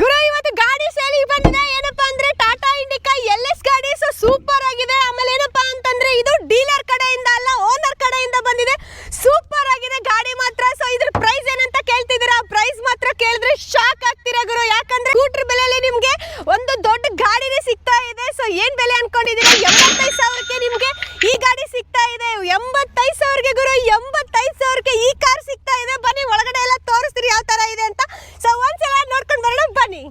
ಗುರು, ಇವತ್ತು ಗಾಡಿ ಸೇಲಿಗೆ ಬಂದಿದೆ. ಏನಪ್ಪಾ ಅಂದ್ರೆ ಟಾಟಾ ಇಂಡಿಕಾ ಎಲ್ ಎಸ್ ಗಾಡಿ ಸೊ ಸೂಪರ್ ಆಗಿದೆ. ಆಮೇಲೆ ಏನಪ್ಪಾ ಅಂತಂದ್ರೆ ಇದು ಡೀಲರ್ ಕಡೆಯಿಂದ ಅಲ್ಲ ಓನರ್ ಕಡೆಯಿಂದ ಬಂದಿದೆ. ಸೂಪರ್ ಆಗಿದೆ ಗಾಡಿ ಮಾತ್ರ. ಸೊ ಇದ್ರ ಪ್ರೈಸ್ ಏನಂತ ಕೇಳ್ತಿದ್ದೀರಾ? ಪ್ರೈಸ್ ಮಾತ್ರ ಕೇಳಿದ್ರೆ ಶಾಕ್ ಆಗ್ತೀರಾ ಗುರು? ಯಾಕಂದ್ರೆ ಸ್ಕೂಟರ್ ಬೆಲೆಯಲ್ಲಿ ನಿಮ್ಗೆ ಒಂದು ದೊಡ್ಡ ಗಾಡಿನೇ ಸಿಗ್ತಾ ಇದೆ. ಸೊ ಏನ್ ಬೆಲೆ ಅನ್ಕೊಂಡಿದ್ದೀರಾ? ಎಂಬತ್ತೈದು ಸಾವಿರಕ್ಕೆ ನಿಮ್ಗೆ ಈ ಗಾಡಿ ಸಿಗ್ತಾ ಇದೆ. ಎಂಬತ್ತೈದು ಸಾವಿರಕ್ಕೆ ಗುರು ಎಂಬತ್ತೈದು ಸಾವಿರಕ್ಕೆ ಈ ಕಾರ್ ಸಿಗ್ತಾ ಇದೆ ಬನ್ನಿ ಒಳಗಡೆ ಎಲ್ಲ ತೋರಿಸ್ತೀರಿ ಯಾವ ತರ ಇದೆ ಅಂತ ಸೊ ಒಂದ್ಸಲ ನೋಡ್ಕೊಂಡು ಬರೋಣ ಬನ್ನಿ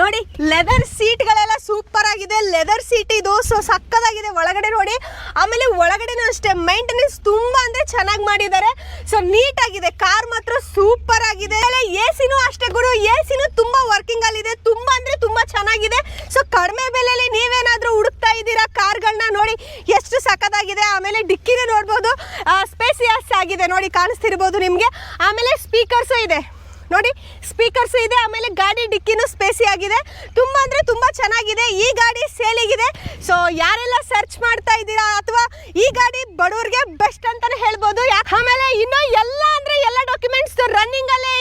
ನೋಡಿ ಲೆದರ್ ಸೀಟ್ಗಳೆಲ್ಲ ಸೂಪರ್ ಆಗಿದೆ. ಲೆದರ್ ಸೀಟ್ ಇದು ಸೊ ಸಕ್ಕದಾಗಿದೆ. ಒಳಗಡೆ ನೋಡಿ, ಆಮೇಲೆ ಒಳಗಡೆನೂ ಅಷ್ಟೇ. ಮೈಂಟೆನೆನ್ಸ್ ತುಂಬಾ ಅಂದ್ರೆ ಚೆನ್ನಾಗಿ ಮಾಡಿದ್ದಾರೆ. ಸೊ ನೀಟ್ ಆಗಿದೆ ಕಾರ್ ಮಾತ್ರ ಸೂಪರ್ ಆಗಿದೆ. ಎ ಸಿನೂ ಅಷ್ಟೇ ಗುರು. ಎ ಸಿನೂ ತುಂಬಾ ವರ್ಕಿಂಗ್ ಅಲ್ಲಿದೆ. ತುಂಬಾ ಅಂದ್ರೆ ತುಂಬಾ ಚೆನ್ನಾಗಿದೆ. ಸೊ ಕಡಿಮೆ ಬೆಲೆಯಲ್ಲಿ ನೀವೇನಾದ್ರೂ ಹುಡುಕ್ತಾ ಇದ್ದೀರಾ ಕಾರ್ಗಳನ್ನ? ನೋಡಿ, ಎಷ್ಟು ಸಕ್ಕದಾಗಿದೆ. ಆಮೇಲೆ ಡಿಕ್ಕಿನೇ ನೋಡ್ಬೋದು. ಸ್ಪೇಸಿಯಸ್ ಆಗಿದೆ. ನೋಡಿ, ಕಾಣಿಸ್ತಿರ್ಬೋದು ನಿಮಗೆ. ಆಮೇಲೆ ಸ್ಪೀಕರ್ಸು ಇದೆ. ನೋಡಿ ಸ್ಪೀಕರ್ಸ್ ಇದೆ, ಆಮೇಲೆ ಗಾಡಿ ಡಿಕ್ಕಿನೂ ಸ್ಪೇಸಿ ಆಗಿದೆ. ತುಂಬಾ ಅಂದ್ರೆ ತುಂಬಾ ಚೆನ್ನಾಗಿದೆ. ಈ ಗಾಡಿ ಸೇಲಿಗಿದೆ ಸೊ ಯಾರೆಲ್ಲ ಸರ್ಚ್ ಮಾಡ್ತಾ ಇದ್ದೀರಾ ಅಥವಾ ಈ ಗಾಡಿ ಬಡವ್ರಿಗೆ ಬೆಸ್ಟ್ ಅಂತಾನೆ ಹೇಳ್ಬೋದು. ಆಮೇಲೆ ಇನ್ನು ಎಲ್ಲ ಅಂದ್ರೆ ಎಲ್ಲ ಡಾಕ್ಯುಮೆಂಟ್ಸ್ ರನ್ನಿಂಗ್ ಅಲ್ಲೇ